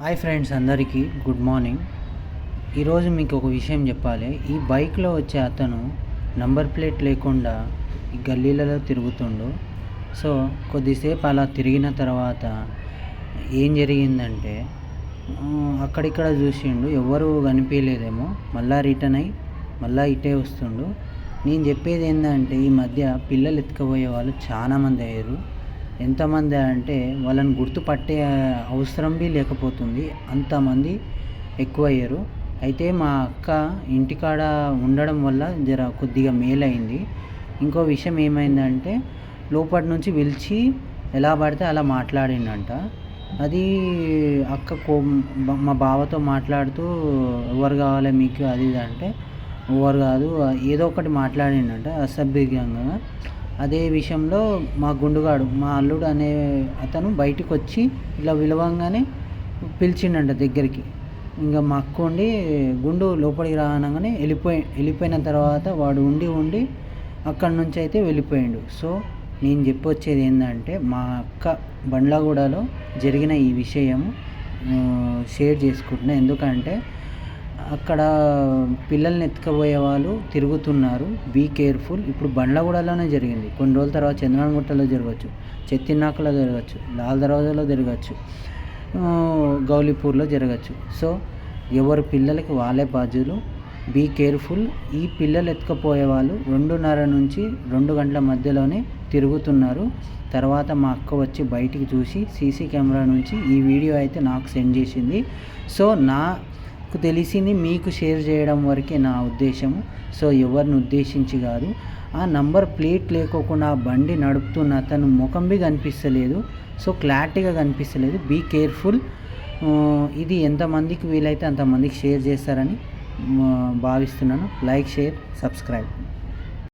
Hi friends అందరికీ good morning ఈరోజు మీకు ఒక విషయం చెప్పాలి. ఈ బైక్లో వచ్చే అతను నంబర్ ప్లేట్ లేకుండా ఈ గల్లీలలో తిరుగుతుండు. సో కొద్దిసేపు అలా తిరిగిన తర్వాత ఏం జరిగిందంటే అక్కడిక్కడ చూసిండు. ఎవరు కనిపించలేదేమో. మళ్ళా రిటర్న్ అయ్యి మళ్ళీ ఇటే వస్తుండు. నేను చెప్పేది ఏంటంటే ఈ మధ్య పిల్లలు ఎత్తుకుపోయే వాళ్ళు చాలామంది అయ్యారు. ఎంతమంది అంటే వాళ్ళని గుర్తుపట్టే అవసరం బి లేకపోతుంది. అంతమంది ఎక్కువ అయ్యారు అయితే మా అక్క ఇంటికాడ ఉండడం వల్ల జర కొద్దిగా మేలైంది. ఇంకో విషయం ఏమైందంటే లోపటి నుంచి పిలిచి ఎలా పడితే అలా మాట్లాడిండంట అది అక్క కో మా బావతో మాట్లాడుతూ ఎవరు కావాలి మీకు అది ఇది అంటే ఎవరు కాదు ఏదో ఒకటి మాట్లాడిండంట అసభ్యంగా. అదే విషయంలో మా గుండుగాడు మా అల్లుడు అనే అతను బయటకు వచ్చి ఇలా విలవంగానే పిలిచిండంట దగ్గరికి. ఇంకా మా అక్క ఉండి గుండు లోపలికి రానగానే వెళ్ళిపోయి వెళ్ళిపోయిన తర్వాత వాడు ఉండి ఉండి అక్కడి నుంచి అయితే వెళ్ళిపోయాడు. సో నేను చెప్పొచ్చేది ఏంటంటే మా అక్క బండ్లగూడలో జరిగిన ఈ విషయం షేర్ చేసుకుంటున్నాను ఎందుకంటే అక్కడ పిల్లల్ని ఎత్తుకుపోయే వాళ్ళు తిరుగుతున్నారు. బీ కేర్ఫుల్ ఇప్పుడు బండ్లగూడలోనే జరిగింది. కొన్ని రోజుల తర్వాత చంద్రనగుట్టలో జరగచ్చు చెత్తినాకలో జరగచ్చు లాల్ దర్వాజాలో జరగచ్చు గౌలీపూర్లో జరగచ్చు సో ఎవరి పిల్లలకి వాళ్ళే బాధ్యులు. బీ కేర్ఫుల్ ఈ పిల్లలు ఎత్తుకుపోయే వాళ్ళు రెండున్నర నుంచి రెండు గంటల మధ్యలోనే తిరుగుతున్నారు. తర్వాత మా అక్క వచ్చి బయటికి చూసి సీసీ కెమెరా నుంచి ఈ వీడియో అయితే నాకు సెండ్ చేసింది. సో నా నాకు తెలిసింది మీకు షేర్ చేయడం వరకే నా ఉద్దేశము. సో ఎవరిని ఉద్దేశించి కాదు. ఆ నంబర్ ప్లేట్ లేకోకుండా బండి నడుపుతున్న అతను ముఖం బి కనిపిస్తలేదు. సో క్లారిటీగా కనిపిస్తలేదు. Be careful. ఇది ఎంతమందికి వీలైతే అంతమందికి షేర్ చేస్తారని భావిస్తున్నాను. Like share subscribe.